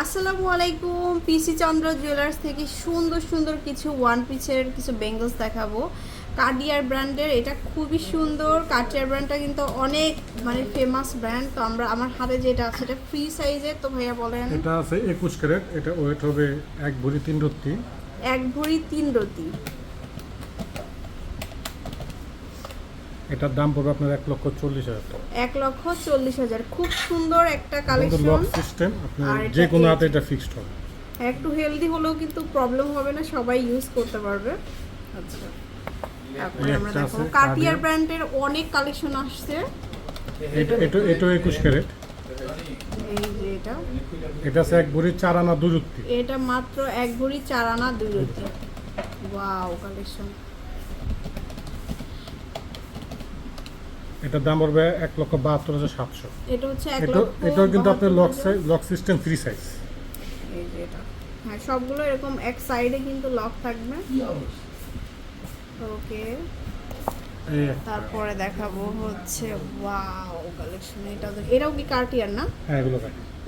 আসসালামু আলাইকুম। পিসি চন্দ্র জুয়েলার্স থেকে সুন্দর সুন্দর কিছু ওয়ান পিসের কিছু বেঙ্গলস দেখাবো। কার্ডিয়ার ব্র্যান্ডের এটা খুবই সুন্দর। কার্ডিয়ার ব্র্যান্ডটা কিন্তু অনেক মানে ফেমাস ব্র্যান্ড তো আমরা আমার হাতে যেটা আছে এটা ফ্রি সাইজের তো ভাইয়া বলেন। এটা আছে একুশ ক্যারেট এটা ওয়েট হবে এক ভরি তিন রত্তি। এক ভরি তিন রতি এটার দাম পড়বে আপনার এক লক্ষ চল্লিশ হাজার টাকা। এক লক্ষ চল্লিশ হাজার। খুব সুন্দর একটা লক কালেকশন সিস্টেম আপনার যে কোনো হাতে এটা ফিক্সড হবে। একটু হেলদি হলেও কিন্তু প্রবলেম হবে না সবাই ইউজ করতে পারবে। আচ্ছা। তারপরে আমরা দেখো কার্টিয়ার ব্র্যান্ডের অনেক কালেকশন আসছে। এটা এটা এটা একুশ ক্যারেট। এই যে এটা। এটা আছে এক ভরি চার আনা দুই রত্তি এটা মাত্র এক ভরি চার আনা দুই রতি ওয়াও কালেকশন এটার দাম পড়বে এক লক্ষ বাহাত্তর হাজার সাতশো। এটা হচ্ছে এটাও কিন্তু আপনার lock. Lock system free size এটা। হ্যাঁ সবগুলো এরকম এক সাইডে কিন্তু লক থাকবে। ওকে। তারপরে দেখাবো হচ্ছে ওয়াও কালেকশন এটা এটাও কি কার্টিয়ার না? হ্যাঁ এগুলো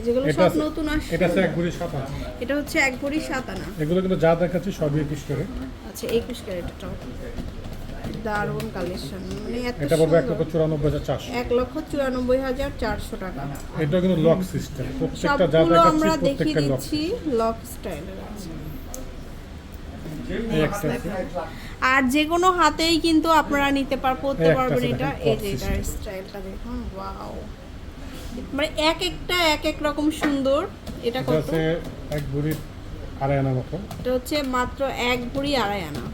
যেগুলো সব নতুন আসছে। এটা আছে এক ভরি সাত আনা। এটা হচ্ছে এক ভরি সাত আনা। এগুলো কিন্তু যা দেখাচ্ছি সবই একুশ ক্যারেট। আচ্ছা একুশ ক্যারেটটাও দারুণ কালেকশন মানে এত এটা পড়বে লক্ষ চুরানব্বই হাজার চারশো। এক লক্ষ চুরানব্বই হাজার চারশো টাকা। এটা কিন্তু লক সিস্টেম প্রত্যেকটা যা দেখাচ্ছি প্রত্যেকটা লক স্টাইলের আছে। আর যে কোনো হাতেই কিন্তু আপনারা নিতে পার পড়তে পারবেন এটা। এই যে। এটার স্টাইলটা দেখুন ওয়াও মানে এক একটা এক এক রকম সুন্দর। এটা এটা কত? এক ভরি আড়াই আনার মতো। এটা হচ্ছে মাত্র এক ভরি আড়াই আনা।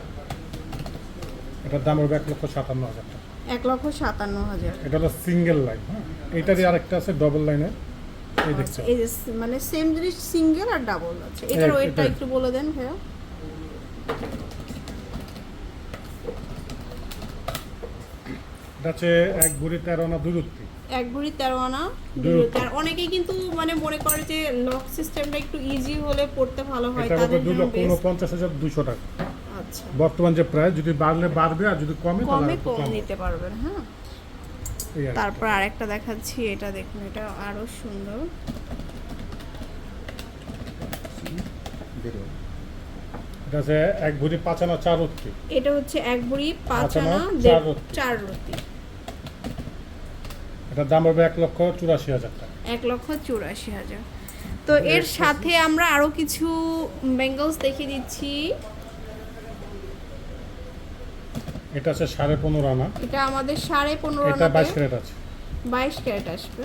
এটার দাম হবে এক লক্ষ সাতান্ন হাজার টাকা। এক লক্ষ সাতান্ন হাজার। এটা হলো সিঙ্গেল লাইন হ্যাঁ? এইটারই আরেকটা আছে ডবল লাইনের এই আচ্ছা, এই মানে সেম জিনিস সিঙ্গেল আর ডাবল আছে। এটার ওয়েটটা একটু বলে দেন ভাইয়া। এটা হচ্ছে এক ভরি তেরো আনা দূরত্ব এক ভরি তেরো আনা দুই আর অনেকেই কিন্তু মানে মনে করে যে লক সিস্টেমটা একটু ইজি হলে পড়তে ভালো হয় তাদের জন্য লক্ষ best। উনপঞ্চাশ হাজার দুশো টাকা। বর্তমান যে প্রায় যদি বাড়লে বাড়বে আর যদি কমে কমে নিতে পারবেন হ্যাঁ। তারপর আরেকটা দেখাচ্ছি এটা দেখুন এটা আরও সুন্দর। এটা আছে এক ভরি পাঁচ আনা চার এটা হচ্ছে এক ভরি পাঁচ পাঁচ আনা, আনা চার। এটার দাম হবে এক লক্ষ চুরাশি হাজার টাকা। এক লক্ষ চুরাশি হাজার। তো এর সাথে আমরা আরও কিছু বেঙ্গলস দেখিয়ে দিচ্ছি। এটা আছে সাড়ে পনেরো আনা। এটা আমাদের সাড়ে পনেরো এটা বাইশ ক্যারেট আছে। বাইশ ক্যারেট আসবে।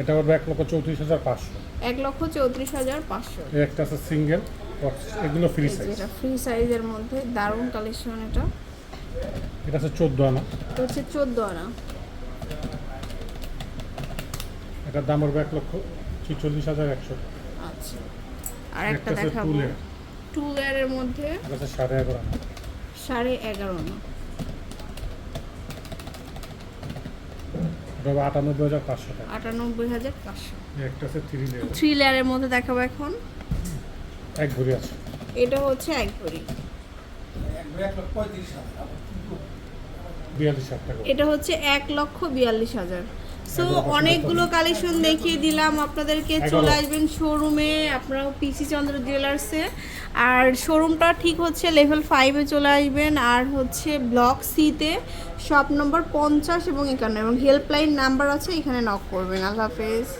এটা হবে এক লক্ষ চৌত্রিশ হাজার পাঁচশো। এক লক্ষ চৌত্রিশ হাজার পাঁচশো। একটা আছে সিঙ্গেল এগুলো ফ্রি সাইজ এটা ফ্রি সাইজের মধ্যে দারুণ কালেকশন এটা। এটা আছে চোদ্দ আনা। এটা হচ্ছে চোদ্দ আনা। এটার দাম পড়বে এক লক্ষ ছিচল্লিশ হাজার একশো। আচ্ছা। আর একটা দেখাবো। টু লেয়ারের মধ্যে এটা আছে সাড়ে এগারো আনা। সাড়ে এগারো আনা আটানব্বই হাজার পাঁচশো টাকা। আটানব্বই হাজার পাঁচশো। একটা আছে থ্রি লেয়ার থ্রি লেয়ারের মধ্যে দেখাবো এখন। এক ভরি আছে। এটা হচ্ছে এক ভরি। এটা হচ্ছে এক লক্ষ বিয়াল্লিশ হাজার। সো অনেকগুলো কালেকশন দেখিয়ে দিলাম আপনাদেরকে। চলে আসবেন শোরুমে আপনারা পিসি চন্দ্র জুয়েলার্সে আর শোরুমটা ঠিক হচ্ছে লেভেল ফাইভে চলে আসবেন। আর হচ্ছে ব্লক সিতে শপ নম্বর পঞ্চাশ এবং এখানে এবং হেল্পলাইন নাম্বার আছে এখানে নক করবেন। আল্লাহ হাফেজ।